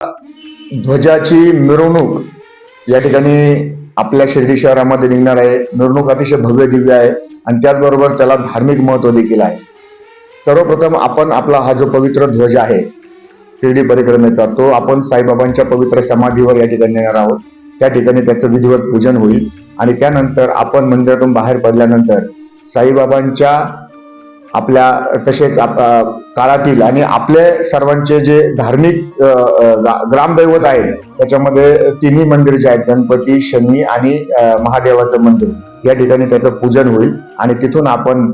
ध्वजाची मिरवणूक या ठिकाणी आपल्या शिर्डी शहरामध्ये निघणार आहे. मिरवणूक अतिशय भव्य दिव्य आहे आणि त्याचबरोबर त्याला धार्मिक महत्त्व देखील आहे. सर्वप्रथम आपण आपला हा जो पवित्र ध्वज आहे शिर्डी परिक्रमेचा तो आपण साईबाबांच्या पवित्र समाधीवर या ठिकाणी नेणार आहोत. त्या ठिकाणी त्याचं विधिवत पूजन होईल आणि त्यानंतर आपण मंदिरातून बाहेर पडल्यानंतर साईबाबांच्या आपल्या तसेच आप- काळातील आणि आपले सर्वांचे जे धार्मिक ग्रामदैवत आहेत त्याच्यामध्ये तिन्ही मंदिर जे आहेत गणपती शनी आणि महादेवाचं मंदिर या ठिकाणी त्याचं पूजन होईल. आणि तिथून आपण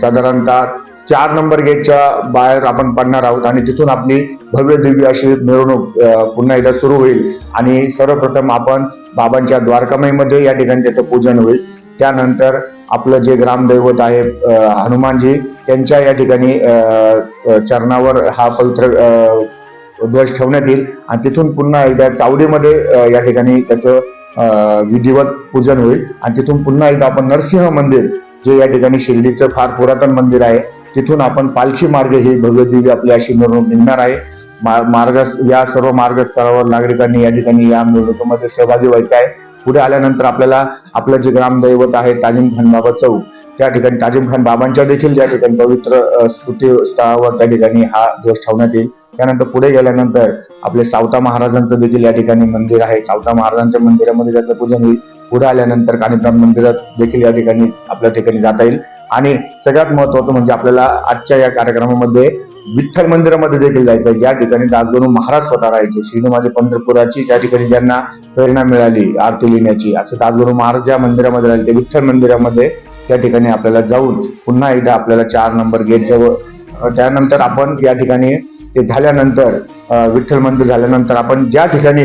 साधारणतः चार नंबर गेटच्या बाहेर आपण पडणार आहोत आणि तिथून आपली भव्य दिव्य अशी मिरवणूक पुन्हा एकदा सुरू होईल. आणि सर्वप्रथम आपण बाबांच्या द्वारकामाईमध्ये या ठिकाणी त्याचं पूजन होईल. त्यानंतर आपलं जे ग्रामदैवत आहे हनुमानजी त्यांच्या या ठिकाणी चरणावर हा पवित्र ध्वज ठेवण्यात येईल. आणि तिथून पुन्हा एकदा चावडीमध्ये या ठिकाणी त्याचं विधिवत पूजन होईल. आणि तिथून पुन्हा एकदा आपण नरसिंह मंदिर जे या ठिकाणी शिर्डीचं फार पुरातन मंदिर आहे तिथून आपण पालखी मार्ग ही भव्य आपल्या आपली अशी मिरवणूक निघणार आहे. मा- मार्ग या सर्व मार्गस्थळावर नागरिकांनी या ठिकाणी या मिरवणुकीमध्ये सहभागी व्हायचं आहे. पुढे आल्यानंतर आपल्याला आपलं जे ग्रामदैवत आहे ताजिम खान बाबा चौक त्या ठिकाणी ताजिम खान बाबांच्या देखील ज्या ठिकाणी पवित्र स्मृती स्थळावर त्या ठिकाणी हा ध्वज ठेवण्यात येईल. त्यानंतर पुढे गेल्यानंतर आपले सावता महाराजांचं देखील या ठिकाणी मंदिर आहे. सावता महाराजांच्या मंदिरामध्ये त्याचं पूजन होईल. पुढे आल्यानंतर कानिप्राम मंदिरात देखील या ठिकाणी आपल्या ठिकाणी जाता येईल. आणि सगळ्यात महत्वाचं म्हणजे आपल्याला आजच्या या कार्यक्रमामध्ये विठ्ठल मंदिरामध्ये देखील जायचं या ज्या ठिकाणी दासगणू महाराज स्वतः राहायचे. श्रीनुमाजी पंढरपुराची ज्या ठिकाणी ज्यांना प्रेरणा मिळाली आरती लिहिण्याची असं दासगणू महाराज ज्या मंदिरामध्ये राहिले ते विठ्ठल मंदिरामध्ये त्या ठिकाणी आपल्याला जाऊन पुन्हा एकदा आपल्याला चार नंबर गेट जवळ त्यानंतर आपण या ठिकाणी ते झाल्यानंतर विठ्ठल मंदिर झाल्यानंतर आपण ज्या ठिकाणी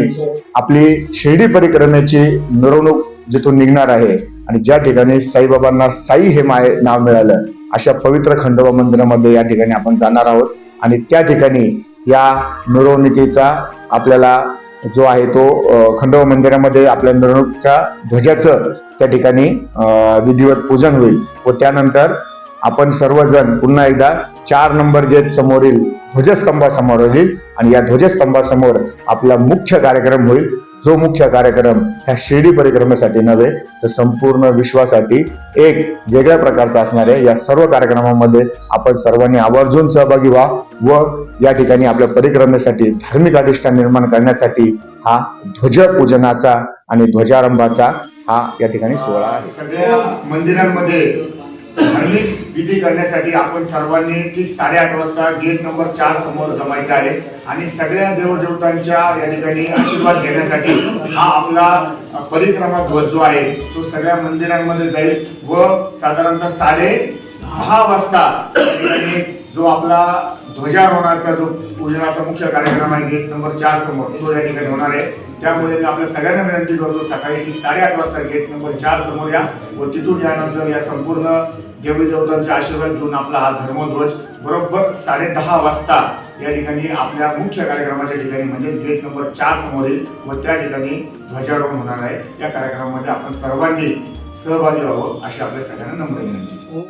आपली शिर्डी परिक्रमेची मिरवणूक जिथून निघणार आहे आणि ज्या ठिकाणी साईबाबांना साई हे माय नाव मिळालं अशा पवित्र खंडोबा मंदिरामध्ये या ठिकाणी आपण जाणार आहोत. आणि त्या ठिकाणी या मिरवणुकीचा आपल्याला जो आहे तो खंडोबा मंदिरामध्ये आपल्या मिरवणुकीच्या ध्वजाचं त्या ठिकाणी विधिवत पूजन होईल व त्यानंतर आपण सर्वजण पुन्हा एकदा चार नंबर गेट समोरील ध्वजस्तंभासमोर होईल आणि या ध्वजस्तंभासमोर आपला मुख्य कार्यक्रम होईल. जो मुख्य कार्यक्रम ह्या शिर्डी परिक्रमेसाठी नव्हे तर संपूर्ण विश्वासाठी एक वेगळ्या प्रकारचा असणार आहे या सर्व कार्यक्रमामध्ये आपण सर्वांनी आवर्जून सहभागी व्हा व या ठिकाणी आपल्या परिक्रमेसाठी धार्मिक अधिष्ठान निर्माण करण्यासाठी हा ध्वजपूजनाचा आणि ध्वजारंभाचा हा या ठिकाणी सोहळा आहे. सगळ्या मंदिरांमध्ये धार्मिक विधी करण्यासाठी आपण सर्वांनी ठीक साडेआठ वाजता गेट नंबर चार समोर जमायचं आहे. आणि सगळ्या देवदेवतांच्या या ठिकाणी आशीर्वाद घेण्यासाठी हा आपला परिक्रमा ध्वज जो आहे तो सगळ्या मंदिरांमध्ये जाईल व साधारणतः साडे दहा वाजता जो आपला ध्वजारोहणाचा जो पूजनाचा मुख्य कार्यक्रम आहे गेट नंबर चार समोर तो या ठिकाणी होणार आहे. त्यामुळे मी आपल्या सगळ्यांना विनंती करतो सकाळी साडेआठ वाजता गेट नंबर चार समोर या व तिथून यानंतर या संपूर्ण देवी देवतांचे आशीर्वाद घेऊन आपला हा धर्मध्वज बरोबर साडे दहा वाजता या ठिकाणी आपल्या मुख्य कार्यक्रमाच्या ठिकाणी म्हणजे गेट नंबर चार समोरील व त्या ठिकाणी ध्वजारोहण होणार आहे. या कार्यक्रमामध्ये आपण सर्वांनी सहभागी व्हावं अशी आपल्या सगळ्यांना नम्र विनंती.